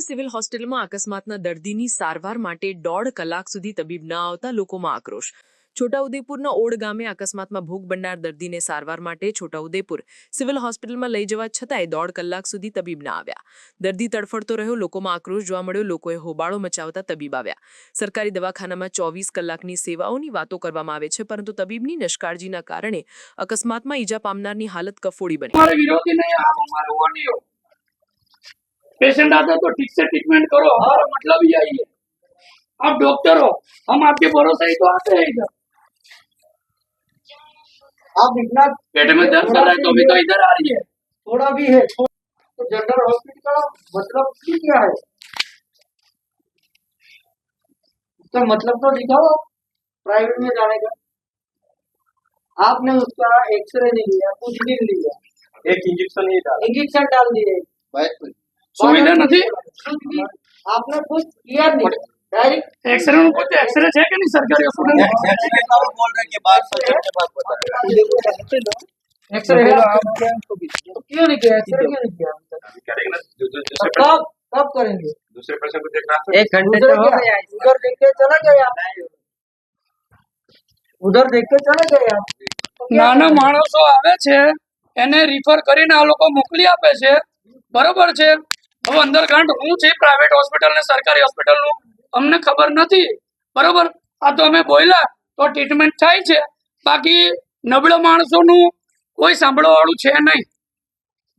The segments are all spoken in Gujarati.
સિવિલ હોસ્પિટલમાં અકસ્માતના દર્દીની સારવાર માટે દોઢ કલાક સુધી તબીબ ન આવતા લોકોમાં આક્રોશ. છોટાઉદેપુરના ઓડ ગામે અકસ્માતમાં ભોગ બનનાર દર્દીને સારવાર માટે છોટાઉદેપુર સિવિલ હોસ્પિટલમાં લઈ જવા છતાંય દોઢ કલાક સુધી તબીબ ના આવ્યા. દર્દી તડફડતો રહ્યો, લોકોમાં આક્રોશ જોવા મળ્યો, લોકોએ હોબાળો મચાવતા તબીબ આવ્યા. સરકારી દવાખાનામાં ચોવીસ કલાકની સેવાઓની વાતો કરવામાં આવે છે, પરંતુ તબીબની નિષ્કાળજીના કારણે અકસ્માતમાં ઈજા પામનારની હાલત કફોડી બની. पेशेंट आता है तो ठीक से ट्रीटमेंट करो हमारा मतलब यही है। आप डॉक्टर हो हम आपके भरोसे ही तो आते हैं इधर। आप इतना पेट में दर्द कर रहा है तो भी तो इधर आ रही है। थोड़ा भी है तो जनरल हॉस्पिटल का मतलब क्या है। उसका मतलब तो दिखाओ प्राइवेट में जाने का। आपने उसका एक्सरे नहीं लिया कुछ भी नहीं लिया। एक इंजेक्शन ही डाल। इंजेक्शन डाल दिए। सुविधा નથી कुछ भी आपने कुछ किया नहीं डायरेक्ट एक्सरे નું પોતે एक्सरे છે કે નહીં સરકારી હોસ્પિટલ बोल रहे हैं कि बात सच है बात बता रहे हैं एक्सरे है तो क्यों नहीं किया एक्सरे क्यों नहीं किया अभी करेंगे ना दू- दू- तो दूसरे कब कब करेंगे पेशेंट दूसरे पेशेंट को देखना है एक घंटे से हो गया उधर देख के चले गए आप उधर देख के चले गए आप तो क्या નાના करें? માણસો આવે છે એને રિફર કરીને આ લોકો મોકલી આપે છે બરોબર છે હવે અંદરગાંઠ હું છે પ્રાઇવેટ હોસ્પિટલ ને સરકારી હોસ્પિટલનું અમને ખબર નથી. બરોબર? આ તો અમે બોલ્યા તો ટ્રીટમેન્ટ થાય છે. બાકી નબળા માણસોનું કોઈ સાંભળવા વાળું છે નહીં.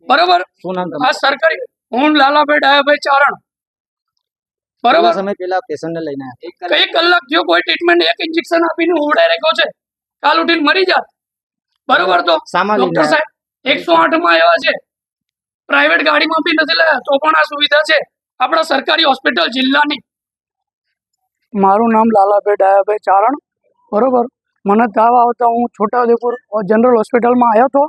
બરોબર? આ સરકારી હું લાલાભાઈ ડાયાભાઈ ચારણ. બરોબર? સમય પેલા પેશન્ટ ને લઈને કઈ કલાક. થયો કોઈ ટ્રીટમેન્ટ એક ઇન્જેક્શન આપીને ઉડાઈ રાખ્યો છે કાલ ઉઠીને મરી જાત. બરોબર તો? ડોક્ટર સાહેબ એકસો આઠમાં આવ્યા છે. પ્રાઇવેટ ગાડીમાં બી નથી લાયા તો પણ આ સુવિધા છે. આપણા સરકારી હોસ્પિટલ જિલ્લાની. મારું નામ લાલાભાઈ ડાયાભાઈ ચારણ, બરોબર? મને તાવ આવતા હું છોટાઉદેપુર જનરલ હોસ્પિટલમાં આવ્યો હતો,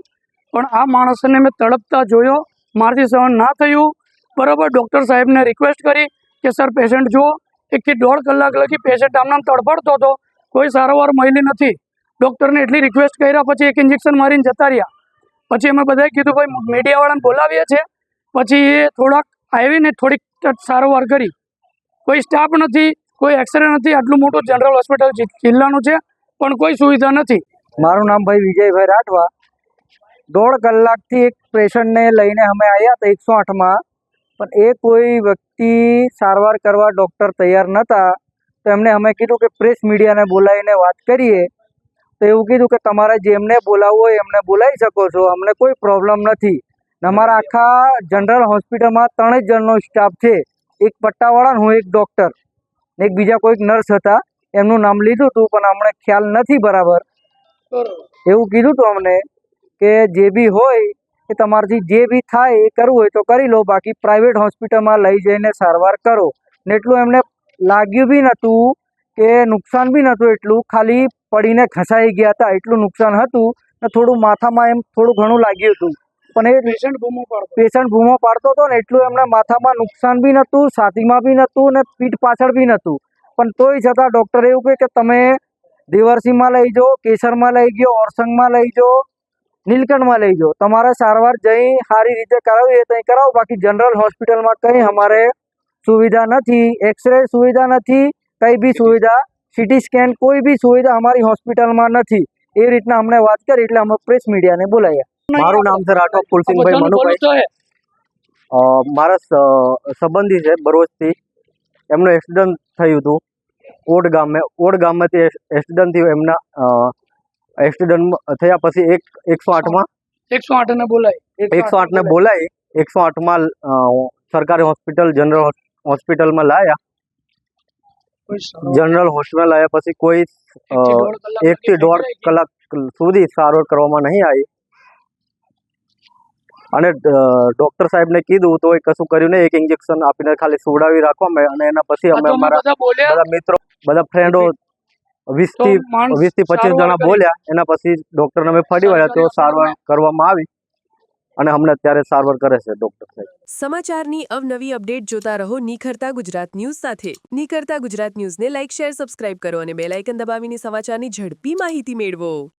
પણ આ માણસને મેં તડપતા જોયો, મારાથી સહન ના થયું. બરોબર? ડૉક્ટર સાહેબને રિક્વેસ્ટ કરી કે, સર પેશન્ટ જુઓ. એકથી દોઢ કલાક લગી પેશન્ટ આમનામ તડફડતો હતો. કોઈ સારવાર મળી નથી. ડૉક્ટરને એટલી રિક્વેસ્ટ કર્યા, પછી એક ઇન્જેક્શન મારીને જતા રહ્યા. પછી અમે બધાએ કીધું, ભાઈ, મીડિયાવાળાને બોલાવીએ છીએ. પછી એ થોડાક આવીને થોડીક સારવાર કરી. કોઈ સ્ટાફ નથી, કોઈ એક્સરે નથી, આટલું મોટું જનરલ હોસ્પિટલ જિલ્લાનું છે, પણ કોઈ સુવિધા નથી. મારું નામ ભાઈ વિજયભાઈ રાઠવા. દોઢ કલાકથી એક પેશન્ટને લઈને અમે આવ્યા હતા એકસો આઠમાં, પણ એ કોઈ વ્યક્તિ સારવાર કરવા ડૉક્ટર તૈયાર નહોતા તો એમને અમે કીધું કે પ્રેસ મીડિયાને બોલાવીને વાત કરીએ. તો એવું કીધું કે તમારે જેમને બોલાવવું હોય એમને બોલાવી શકો છો. અમને કોઈ પ્રોબ્લેમ નથી. અમારા આખા જનરલ હોસ્પિટલમાં ત્રણેય જણનો સ્ટાફ છે. એક પટ્ટાવાળા હું એક ડૉક્ટર ને એક બીજા કોઈક નર્સ હતા. એમનું નામ લીધું હતું પણ અમને ખ્યાલ નથી બરાબર. એવું કીધું હતું અમને કે જે બી હોય એ તમારાથી જે બી થાય એ કરવું હોય તો કરી લો. બાકી પ્રાઇવેટ હોસ્પિટલમાં લઈ જઈને સારવાર કરો. ને એટલું એમને લાગ્યું બી નહોતું કે નુકસાન બી નહોતું એટલું. ખાલી પડીને ખસાઈ ગયા હતા. એટલું નુકસાન હતું ને થોડું માથામાં એમ થોડું ઘણું લાગ્યું હતું. પણ એ પેશન્ટ બૂમો પાડતો. પેશન્ટ ભૂમો પાડતો હતો ને એટલું એમને માથામાં નુકસાન બી નહોતું છાતીમાં બી નહોતું ને પીઠ પાછળ બી નહોતું. પણ તોય છતાં ડૉક્ટરે એવું કહે કે તમે દેવરસિંહમાં લઈ જાઓ કેસરમાં લઈ ગયો ઓરસંગમાં લઈ જાઓ નીલકંઠમાં લઈ જાઓ. તમારે સારવાર જઈ સારી રીતે કરાવવી એ ત્યાં કરાવો. બાકી જનરલ હોસ્પિટલમાં કંઈ અમારે સુવિધા નથી. એક્સરે સુવિધા નથી કંઈ બી સુવિધા સીટી સ્કેન કોઈ બી સુવિધા અમારી હોસ્પિટલમાં નથી. એ રીતના અમને વાત કરી એટલે અમે પ્રેસ મીડિયાને બોલાવ્યા મારું નામ છે રાઠોડ ફુલસિંહભાઈ મનુભાઈ. મારા સંબંધી છે બરોજથી. એમનું એક્સિડન્ટ થયું હતું. ઓડ ગામે ઓડ ગામમાંથી એક્સિડન્ટ થયું. એમના એક્સિડન્ટ થયા પછી એક એકસો આઠમાં એકસો આઠ ને બોલાય. એકસો આઠને બોલાવી એકસો આઠમાં સરકારી હોસ્પિટલ જનરલ હોસ્પિટલમાં લાયા. જનરલ હોસ્પિટલ આવ્યા પછી કોઈ એક એકથી દોઢ કલાક સુધી સારવાર કરવામાં નહીં આવી. અને ડોક્ટર સાહેબને કીધું તો એ કશું કર્યું નહીં. એક ઇન્જેક્શન આપીને ખાલી સુવડાવી અમે. અને એના પછી અમે અમારા બધા મિત્રો બધા ફ્રેન્ડો વીસથી વીસથી પચીસ જણા બોલ્યા. એના પછી ડોક્ટરને અમે ફરી વળ્યા. તો સારવાર કરવામાં આવી. અને અમને અત્યારે સારવાર કરે છે ડોક્ટર સમાચારની અવનવી અપડેટ જોતા રહો નિખરતા ગુજરાત ન્યૂઝ સાથે. નિખરતા ગુજરાત ન્યૂઝને લાઇક શેર સબસ્ક્રાઇબ કરો અને બેલ આઇકન દબાવીને સમાચારની ઝડપી માહિતી મેળવો.